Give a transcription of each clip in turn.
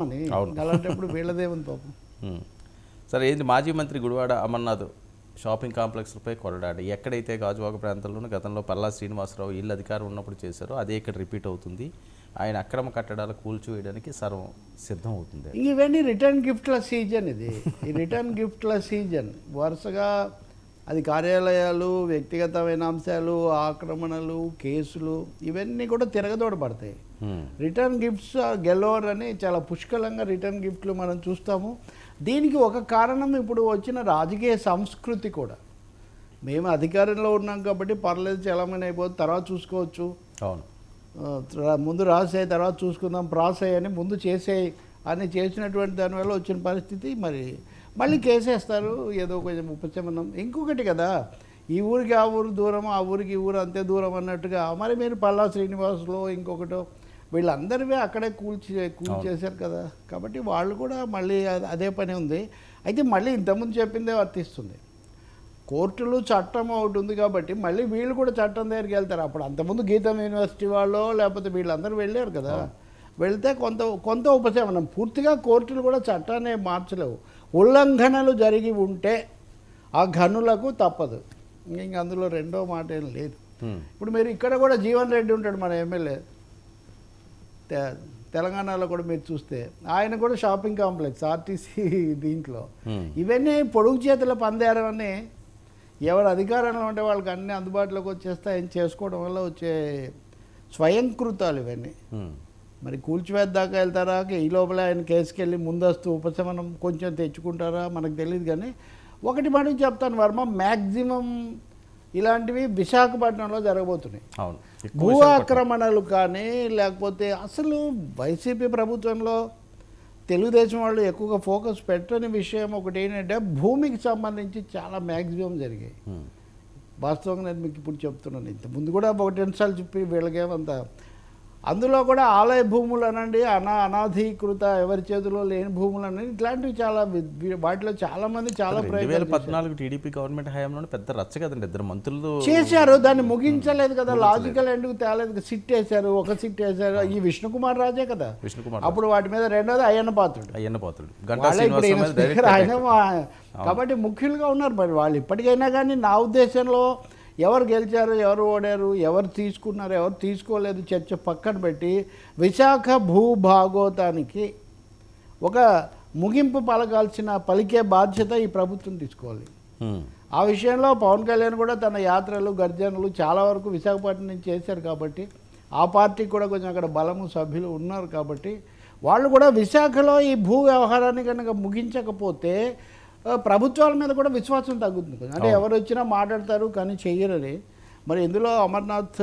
అని. అలాంటప్పుడు వీళ్ళదేముంది పాపం ఉమ్. సరే ఏంది మాజీ మంత్రి గుడివాడ అమర్నాథ్ షాపింగ్ కాంప్లెక్స్లపై కొరడాడు ఎక్కడైతే గాజువాక ప్రాంతంలోనూ గతంలో పల్లా శ్రీనివాసరావు ఇల్లు అధికారం ఉన్నప్పుడు చేశారో అదే ఇక్కడ రిపీట్ అవుతుంది ఆయన అక్రమ కట్టడాలు కూల్చివేయడానికి సర్వం సిద్ధం అవుతుంది ఇవన్నీ రిటర్న్ గిఫ్ట్ల సీజన్ ఇది ఈ రిటర్న్ గిఫ్ట్ల సీజన్ వరుసగా అది కార్యాలయాలు వ్యక్తిగతమైన అంశాలు ఆక్రమణలు కేసులు ఇవన్నీ కూడా తిరగదోడబడతాయి. రిటర్న్ గిఫ్ట్స్ గెలోర్ అని చాలా పుష్కలంగా రిటర్న్ గిఫ్ట్లు మనం చూస్తాము. దీనికి ఒక కారణం ఇప్పుడు వచ్చిన రాజకీయ సంస్కృతి కూడా. మేము అధికారంలో ఉన్నాం కాబట్టి పర్లేదు చలామణి అయిపోతుంది తర్వాత చూసుకోవచ్చు. అవును. ముందు రాసేయి తర్వాత చూసుకుందాం ప్రాసెస్ అని ముందు చేసేయి అని చేసినటువంటి దానివల్ల వచ్చిన పరిస్థితి మరి మళ్ళీ కేసేస్తారు ఏదో కొంచెం ఉపశమనం. ఇంకొకటి కదా ఈ ఊరికి ఆ ఊరు దూరం ఆ ఊరికి ఈ ఊరు అంతే దూరం అన్నట్టుగా మరి మీరు పల్లా శ్రీనివాసులో ఇంకొకటో వీళ్ళందరివే అక్కడే కూల్చి కూల్చేశారు కదా. కాబట్టి వాళ్ళు కూడా మళ్ళీ అద- పని ఉంది. అయితే మళ్ళీ ఇంతకుముందు చెప్పిందే వర్తిస్తుంది. కోర్టులు చట్టం ఒకటి ఉంది కాబట్టి మళ్ళీ వీళ్ళు కూడా చట్టం దగ్గరికి వెళ్తారు. అప్పుడు అంతకుముందు గీతం యూనివర్సిటీ వాళ్ళు లేకపోతే వీళ్ళందరూ వెళ్ళారు కదా. వెళ్తే కొంత కొంత ఉపశమనం. పూర్తిగా కోర్టులు కూడా చట్టాన్ని మార్చలేవు. ఉల్లంఘనలు జరిగి ఉంటే ఆ ఘనులకు తప్పదు. ఇంక అందులో రెండో మాట ఏం లేదు. ఇప్పుడు మీరు ఇక్కడ కూడా జీవన్ రెడ్డి ఉంటాడు మన ఎమ్మెల్యే. తెలంగాణలో కూడా మీరు చూస్తే ఆయన కూడా షాపింగ్ కాంప్లెక్స్ ఆర్టీసీ దీంట్లో. ఇవన్నీ పొడుగు చేతుల పందేరం అని ఎవరు అధికారంలో ఉంటే వాళ్ళకి అన్ని అందుబాటులోకి వచ్చేస్తాయని చేసుకోవడం వల్ల వచ్చే స్వయంకృతాలు ఇవన్నీ. మరి కూల్చివేద్దాకా వెళ్తారా ఈ లోపల ఆయన కేసుకెళ్ళి ముందస్తు ఉపశమనం కొంచెం తెచ్చుకుంటారా మనకు తెలియదు కానీ ఒకటి మటుకు చెప్తాను వర్మ మ్యాక్సిమం ఇలాంటివి విశాఖపట్నంలో జరగబోతున్నాయి అవును భూ. ఆక్రమణలు కానీ లేకపోతే అసలు వైసీపీ ప్రభుత్వంలో తెలుగుదేశం వాళ్ళు ఎక్కువగా ఫోకస్ పెట్టని విషయం ఒకటి ఏంటంటే భూమికి సంబంధించి చాలా మ్యాక్సిమం జరిగాయి. వాస్తవంగా నేను మీకు ఇప్పుడు చెప్తున్నాను ఇంత ముందు కూడా ఒకటి రెండుసార్లు చెప్పి వీళ్ళకేమంత అందులో కూడా ఆలయ భూములు అనండి అనా అనాధీకృత ఎవరి చేతిలో లేని భూములు అనండి ఇట్లాంటివి చాలా వాటిలో చాలా మంది చాలా రెండు వేల. పద్నాలుగు టీడీపీ గవర్నమెంట్ హయాంలోనే పెద్ద రచ్చ కదండి. ఇద్దరు మంత్రులు చేశారు దాన్ని ముగించలేదు కదా. లాజికల్ ఎందుకు తేలేదు సిట్ వేశారు ఒక సిట్ వేశారు. ఈ విష్ణుకుమార్ రాజే కదా. విష్ణుకుమార్ అప్పుడు వాటి మీద రెండోది అయ్యన్న పాత్రుడు. అయ్యన్న పాత్రుడు. ఆయన కాబట్టి ముఖ్యులుగా ఉన్నారు. మరి వాళ్ళు ఇప్పటికైనా కానీ నా ఉద్దేశంలో ఎవరు గెలిచారు ఎవరు ఓడారు ఎవరు తీసుకున్నారు ఎవరు తీసుకోలేదు చర్చ పక్కన పెట్టి విశాఖ భూభాగోతానికి ఒక ముగింపు పలకాల్సిన పలికే బాధ్యత ఈ ప్రభుత్వం తీసుకోవాలి. ఆ విషయంలో పవన్ కళ్యాణ్ కూడా తన యాత్రలు గర్జనలు చాలా వరకు విశాఖపట్నం నుంచి చేశారు కాబట్టి ఆ పార్టీకి కూడా కొంచెం అక్కడ బలము సభ్యులు ఉన్నారు కాబట్టి వాళ్ళు కూడా విశాఖలో ఈ భూ వ్యవహారాన్ని కనుక ముగించకపోతే ప్రభుత్వాల మీద కూడా విశ్వాసం తగ్గుతుంది. అంటే ఎవరు వచ్చినా మాట్లాడతారు కానీ చెయ్యరని. మరి ఇందులో అమర్నాథ్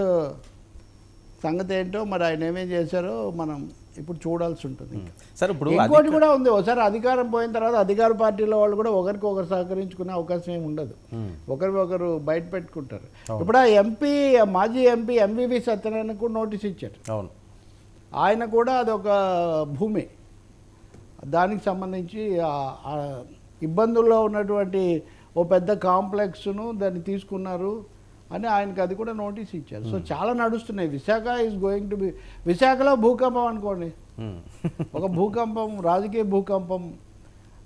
సంగతి ఏంటో మరి ఆయన ఏమేం చేశారో మనం ఇప్పుడు చూడాల్సి ఉంటుంది. సరే ఇప్పుడు ఇంకోటి కూడా ఉంది. ఒకసారి అధికారం పోయిన తర్వాత అధికార పార్టీలో వాళ్ళు కూడా ఒకరికి ఒకరు సహకరించుకునే అవకాశం ఏమి ఉండదు. ఒకరి ఒకరు బయట పెట్టుకుంటారు. ఇప్పుడు ఆ ఎంపీ మాజీ ఎంపీ ఎంవివి సత్యనారాయణ కూడా నోటీస్ ఇచ్చారు. అవును. ఆయన కూడా అదొక భూమి. దానికి సంబంధించి ఇబ్బందుల్లో ఉన్నటువంటి ఓ పెద్ద కాంప్లెక్స్ను దాన్ని తీసుకున్నారు అని ఆయనకి అది కూడా నోటీస్ ఇచ్చారు. సో చాలా నడుస్తున్నాయి. Visakha is going to be విశాఖలో భూకంపం అనుకోండి. ఒక భూకంపం రాజకీయ భూకంపం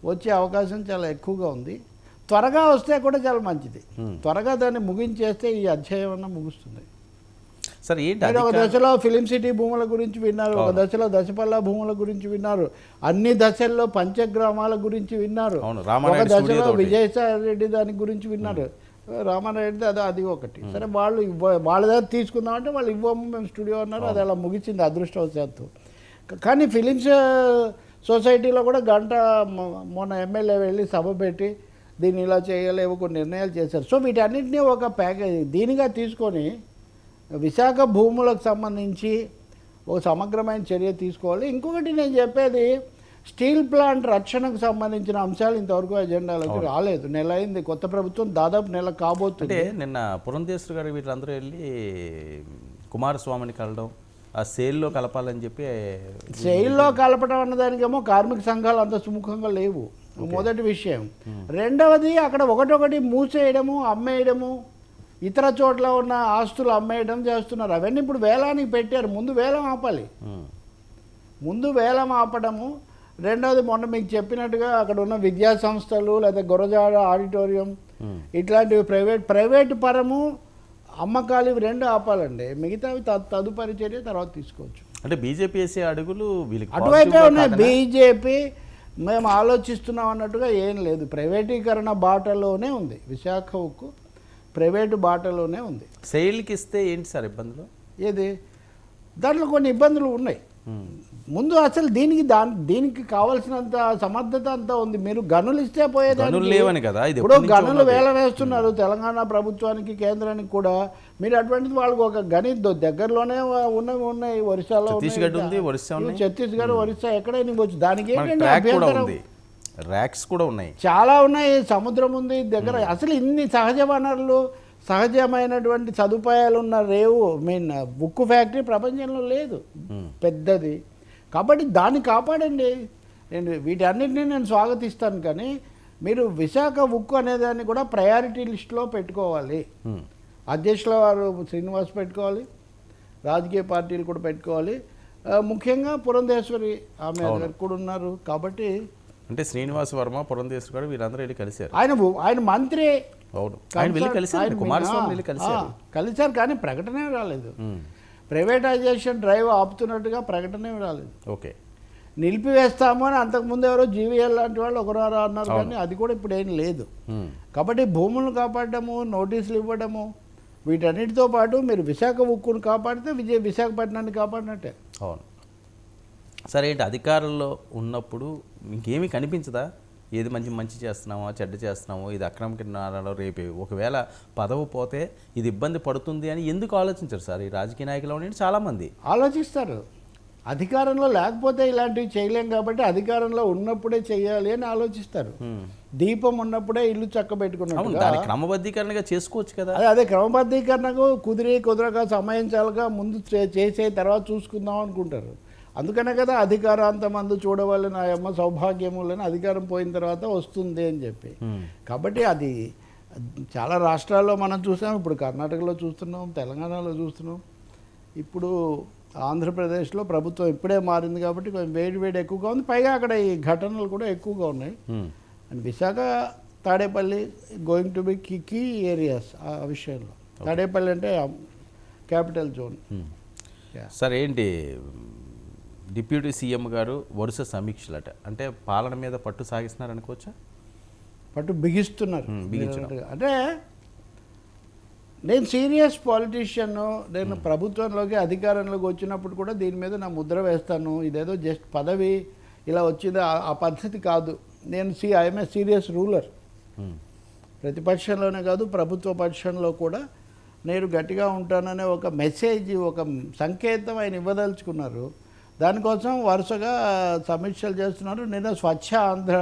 వచ్చే అవకాశం చాలా ఎక్కువగా ఉంది. త్వరగా వస్తే కూడా చాలా మంచిది. త్వరగా దాన్ని ముగించేస్తే ఈ అధ్యాయం అన్న ముగుస్తుంది. సరే ఏంటి ఒక దశలో ఫిలిం సిటీ భూముల గురించి విన్నారు ఒక దశలో దశపల్లా భూముల గురించి విన్నారు అన్ని దశల్లో పంచగ్రామాల గురించి విన్నారు ఒక దశలో. విజయసాయి రెడ్డి దాని గురించి విన్నారు. రామానాయుడు అది అది ఒకటి. సరే వాళ్ళు ఇవ్వ వాళ్ళ దగ్గర తీసుకుందామంటే వాళ్ళు ఇవ్వము మేము స్టూడియో అన్నారు అది అలా ముగిసింది అదృష్టవశాత్తు. కానీ ఫిలిమ్స్ సొసైటీలో కూడా గంట మొన్న ఎమ్మెల్యే వెళ్ళి సభ పెట్టి దీన్ని ఇలా చేయలేవు కొన్ని నిర్ణయాలు చేశారు. సో వీటన్నిటినీ ఒక ప్యాకేజ్ దీనిగా తీసుకొని విశాఖ భూములకు సంబంధించి ఒక సమగ్రమైన చర్య తీసుకోవాలి. ఇంకొకటి నేను చెప్పేది స్టీల్ ప్లాంట్ రక్షణకు సంబంధించిన అంశాలు ఇంతవరకు ఎజెండాలోకి రాలేదు. నెల అయింది. కొత్త ప్రభుత్వం దాదాపు నెల కాబోతుంది. నిన్న పురంధేశ్వరి గారు వీళ్ళందరూ వెళ్ళి కుమారస్వామిని కలడం ఆ సేల్లో కలపాలని చెప్పి జైల్లో కలపడం అన్నదానికేమో కార్మిక సంఘాలు అంత సుముఖంగా లేవు. మొదటి విషయం. రెండవది అక్కడ ఒకటొకటి మూసేయడము అమ్మేయడము ఇతర చోట్ల ఉన్న ఆస్తులు అమ్మేయడం చేస్తున్నారు. అవన్నీ ఇప్పుడు వేలానికి పెట్టారు. ముందు వేలం ఆపాలి. ముందు వేలం ఆపడము. రెండవది మొన్న మీకు చెప్పినట్టుగా అక్కడ ఉన్న విద్యా సంస్థలు లేదా గురజాడ ఆడిటోరియం. ఇట్లాంటివి ప్రైవేట్ ప్రైవేట్ పరము అమ్మకాలు ఇవి రెండు ఆపాలండి. మిగతావి తదుపరి చర్య తర్వాత తీసుకోవచ్చు. అంటే బీజేపీ వేసే అడుగులు అటువైపే ఉన్నాయి? బీజేపీ మేము ఆలోచిస్తున్నాం అన్నట్టుగా ఏం లేదు. ప్రైవేటీకరణ బాటలోనే ఉంది. విశాఖ ఉక్కు ప్రైవేటు బాటలోనే ఉంది. సెయిల్కి ఇస్తే ఏంటి సార్ ఇబ్బందులు? ఏది? దాంట్లో కొన్ని ఇబ్బందులు ఉన్నాయి. ముందు అసలు దీనికి దాని దీనికి కావాల్సినంత సమర్థత అంతా ఉంది. మీరు గనులు ఇస్తే లేవని కదా, ఇది ఇప్పుడు గనులు. వేల వేస్తున్నారు. తెలంగాణ ప్రభుత్వానికి కేంద్రానికి కూడా. మీరు అటువంటిది వాళ్ళకి ఒక గని దగ్గరలోనే ఉన్నవి ఉన్నాయి. ఒరిస్సాలో. ఛత్తీస్గఢ్ ఉంది, ఒరిస్సా ఎక్కడైనా ఇవ్వచ్చు. దానికి ఏంటంటే ర్యాక్స్ కూడా ఉన్నాయి. చాలా ఉన్నాయి. సముద్రం ఉంది దగ్గర. అసలు ఇన్ని సహజ వనరులు సహజమైనటువంటి సదుపాయాలు ఉన్న రేవు మీన్ ఉక్కు ఫ్యాక్టరీ ప్రపంచంలో లేదు. పెద్దది. కాబట్టి దాన్ని కాపాడండి. నేను వీటన్నిటిని నేను స్వాగతిస్తాను కానీ మీరు విశాఖ ఉక్కు అనేదాన్ని కూడా ప్రయారిటీ లిస్టులో పెట్టుకోవాలి. అధ్యక్షుల వారు శ్రీనివాస్ పెట్టుకోవాలి. రాజకీయ పార్టీలు కూడా పెట్టుకోవాలి. ముఖ్యంగా పురంధేశ్వరి ఆమె కూడా ఉన్నారు. కాబట్టి అంటే శ్రీనివాస్ వర్మ పురంధేశ్వర్ గారు వీళ్ళందరూ వెళ్ళి కలిశారు. ఆయన ఆయన మంత్రి అవును. ఆయన వెళ్ళి కలిశారు. కుమారస్వామి వెళ్ళి కలిశారు. కలిశారు కానీ ప్రకటనే రాలేదు. ప్రైవేటైజేషన్ డ్రైవ్ ఆపుతున్నట్టుగా ప్రకటనే రాలేదు. ఓకే. నిలిపివేస్తాము అని అంతకుముందు ఎవరో జీవీఎల్ లాంటి వాళ్ళు ఒకరారా అన్నారు కానీ అది కూడా ఇప్పుడు ఏం లేదు. కాబట్టి భూములను కాపాడటము నోటీసులు ఇవ్వడము వీటన్నిటితో పాటు మీరు విశాఖ ఉక్కును కాపాడితే విజయ విశాఖపట్నాన్ని కాపాడినట్టే. అవును. సరే ఏంటి? అధికారంలో ఉన్నప్పుడు ఇంకేమీ కనిపించదా? ఏది మంచి మంచి చేస్తున్నామో చెడ్డ చేస్తున్నామో ఇది అక్రమ కిన్నారాలో రేపు. ఒకవేళ పదవి పోతే ఇది ఇబ్బంది పడుతుంది అని ఎందుకు ఆలోచించరు సార్? ఈ రాజకీయ నాయకులు ఉండి చాలామంది. ఆలోచిస్తారు. అధికారంలో లేకపోతే ఇలాంటివి చేయలేం కాబట్టి అధికారంలో ఉన్నప్పుడే చేయాలి అని ఆలోచిస్తారు. దీపం ఉన్నప్పుడే ఇల్లు దాని క్రమబద్ధీకరణగా చేసుకోవచ్చు కదా. అదే అదే క్రమబద్ధీకరణకు కుదిరి కుదరక సమయం చాలక ముందు చేసే తర్వాత చూసుకుందాం అనుకుంటారు. అందుకనే కదా అధికారాంతం అందు చూడవాలి నా అమ్మ సౌభాగ్యములని అధికారం పోయిన తర్వాత వస్తుంది అని చెప్పి. కాబట్టి అది చాలా రాష్ట్రాల్లో మనం చూసాం ఇప్పుడు కర్ణాటకలో చూస్తున్నాం తెలంగాణలో చూస్తున్నాం. ఇప్పుడు ఆంధ్రప్రదేశ్లో ప్రభుత్వం ఇప్పుడే మారింది కాబట్టి కొంచెం వేడి వేడి ఎక్కువగా ఉంది. పైగా అక్కడ ఈ ఘటనలు కూడా ఎక్కువగా ఉన్నాయి. And Visakha Tadepalli going to be key key areas ఆ విషయంలో. తాడేపల్లి అంటే క్యాపిటల్ జోన్. సార్ ఏంటి? డిప్యూటీ సీఎం గారు వరుస సమీక్షలట. అంటే పాలన మీద పట్టు సాగిస్తున్నారు అనుకోవచ్చా? పట్టు బిగిస్తున్నారు. అంటే నేను సీరియస్ పాలిటీషియన్ నేను ప్రభుత్వంలోకి అధికారంలోకి వచ్చినప్పుడు కూడా దీని మీద నా ముద్ర వేస్తాను. ఇదేదో జస్ట్ పదవి ఇలా వచ్చింది ఆ- పద్ధతి కాదు. నేను see I'm a serious ruler. ప్రతిపక్షంలోనే కాదు ప్రభుత్వ పక్షంలో కూడా నేను గట్టిగా ఉంటాననే ఒక మెసేజ్ ఒక సంకేతం ఆయన ఇవ్వదలుచుకున్నారు. దానికోసం వరుసగా సమీక్షలు చేస్తున్నారు. నిన్న స్వచ్ఛ ఆంధ్ర